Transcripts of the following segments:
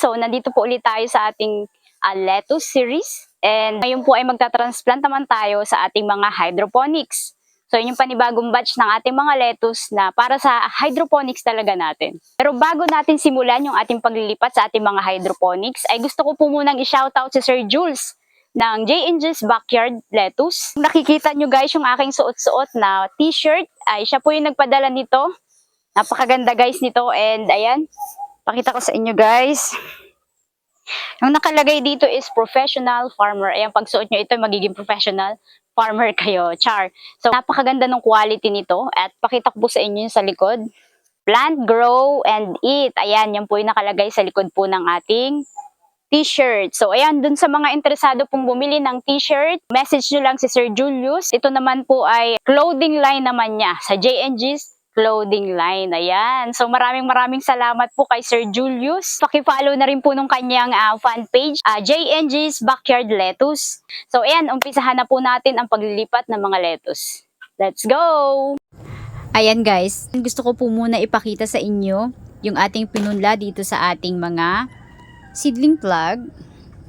So, nandito po ulit tayo sa ating ah, lettuce series. And ngayon po ay magta-transplant naman tayo sa ating mga hydroponics. So, yun yung panibagong batch ng ating mga lettuce na para sa hydroponics talaga natin. Pero bago natin simulan yung ating paglilipat sa ating mga hydroponics, ay gusto ko po munang i-shoutout si Sir Jules ng J&J's Backyard Lettuce. Kung Nakikita nyo guys yung aking suot-suot na t-shirt. Ay, siya po yung nagpadala nito. Napakaganda guys nito. And ayan, pakita ko sa inyo guys. Yung nakalagay dito is professional farmer. Ayan, pag suot nyo ito, magiging professional farmer kayo. Char. So, napakaganda ng quality nito. At pakita ko po sa inyo yung sa likod. Plant, grow, and eat. Ayan, yan po yung nakalagay sa likod po ng ating t-shirt. So, ayan, dun sa mga interesado pong bumili ng t-shirt, message nyo lang si Sir Julius. Ito naman po ay clothing line naman niya sa JNG's clothing line. Ayan. So, maraming maraming salamat po kay Sir Julius. Pakifollow na rin po nung kanyang ah, fan page, ah, JNG's Backyard Lettuce. So, ayan, umpisahan na po natin ang paglilipat ng mga lettuce. Let's go! Ayan guys, gusto ko po muna ipakita sa inyo yung ating pinunla dito sa ating mga seedling plug.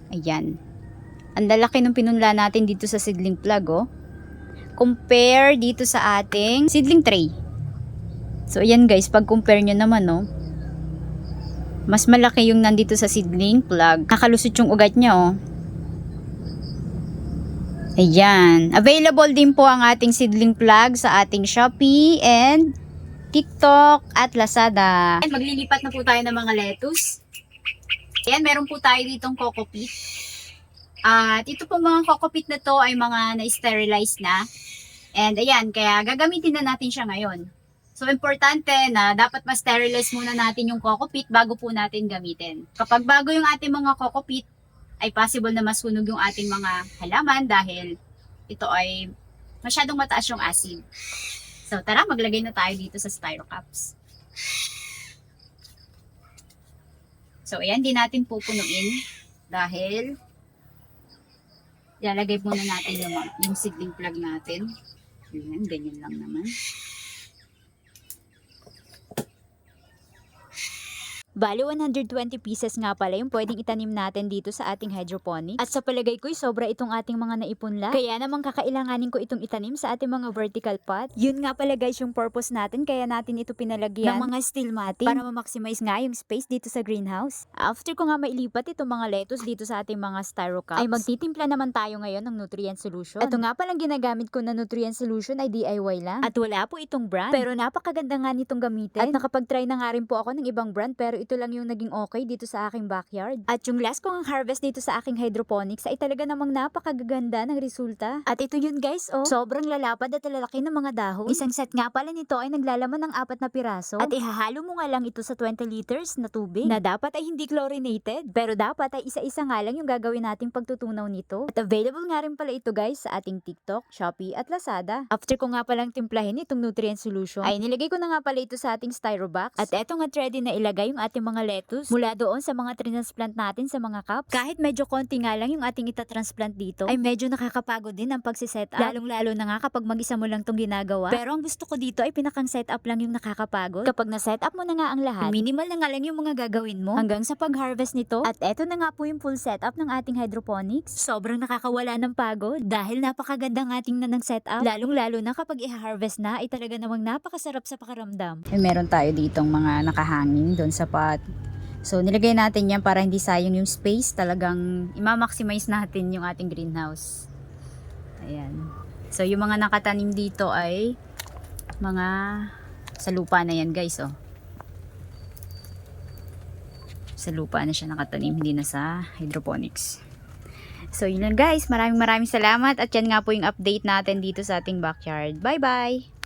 Ayan. Ang lalaki ng pinunla natin dito sa seedling plug, oh. Compare dito sa ating seedling tray. So, ayan guys, pag compare nyo naman, oh. Mas malaki yung nandito sa seedling plug. Nakalusot yung ugat niya, oh. Ayan. Available din po ang ating seedling plug sa ating Shopee and TikTok at Lazada. And maglilipat na po tayo ng mga lettuce. Ayan, meron po tayo ditong coco. At ito pong mga coco na to ay mga na-sterilize na. And ayan, kaya gagamitin na natin siya ngayon. So, importante na dapat ma-sterilize muna natin yung coco bago po natin gamitin. Kapag bago yung ating mga coco ay possible na masunog yung ating mga halaman dahil ito ay masyadong mataas yung acid. So, tara, maglagay na tayo dito sa styro cups. So, ayan, di natin pupunuin dahil ilalagay muna natin yung, yung seedling plug natin. Ayan, ganyan lang naman. Bali, 120 pieces nga pala yung pwedeng itanim natin dito sa ating hydroponics. At sa palagay ko'y sobra itong ating mga naipunla. Kaya naman kakailanganin ko itong itanim sa ating mga vertical pot. Yun nga pala guys yung purpose natin kaya natin ito pinalagyan ng mga steel matting para ma-maximize nga yung space dito sa greenhouse. After ko nga mailipat itong mga lettuce dito sa ating mga styro cups, ay magtitimpla naman tayo ngayon ng nutrient solution. Ito nga palang ginagamit ko na nutrient solution ay DIY lang. At wala po itong brand. Pero napakaganda nga nitong gamitin. At nakapag-try na nga rin po ako ng ibang brand pero ito lang yung naging okay dito sa aking backyard. At yung last kong harvest dito sa aking hydroponics ay talaga namang napakagaganda ng resulta. At ito yun guys, oh. Sobrang lalapad at lalaki ng mga dahon. Isang set nga pala nito ay naglalaman ng apat na piraso. At ihahalo mo nga lang ito sa 20 liters na tubig na dapat ay hindi chlorinated. Pero dapat ay isa-isa nga lang yung gagawin nating pagtutunaw nito. At available nga rin pala ito guys sa ating TikTok, Shopee at Lazada. After ko nga palang timplahin itong nutrient solution, ay nilagay ko na nga pala ito sa ating styro box. At eto nga ready na ilagay yung ating mga lettuce mula doon sa mga transplant natin sa mga cups. Kahit medyo konti nga lang yung ating itatransplant dito, ay medyo nakakapagod din ang pagsiset up. Lalong-lalo na nga kapag mag-isa mo lang tong ginagawa. Pero ang gusto ko dito ay pinakang set up lang yung nakakapagod. Kapag na-set up mo na nga ang lahat, minimal na nga lang yung mga gagawin mo hanggang sa pag-harvest nito. At eto na nga po yung full setup ng ating hydroponics. Sobrang nakakawala ng pagod dahil napakaganda ng ating na ng setup. Lalong-lalo na kapag i-harvest na ay talaga namang napakasarap sa pakiramdam. Eh, meron tayo ditong mga nakahanging doon sa pot. So, nilagay natin yan para hindi sayang yung space. Talagang ima-maximize natin yung ating greenhouse. Ayan. So, yung mga nakatanim dito ay mga sa lupa na yan guys, oh. Sa lupa na siya nakatanim, hindi na sa hydroponics. So, yun lang guys. Maraming maraming salamat. At yan nga po yung update natin dito sa ating backyard. Bye-bye!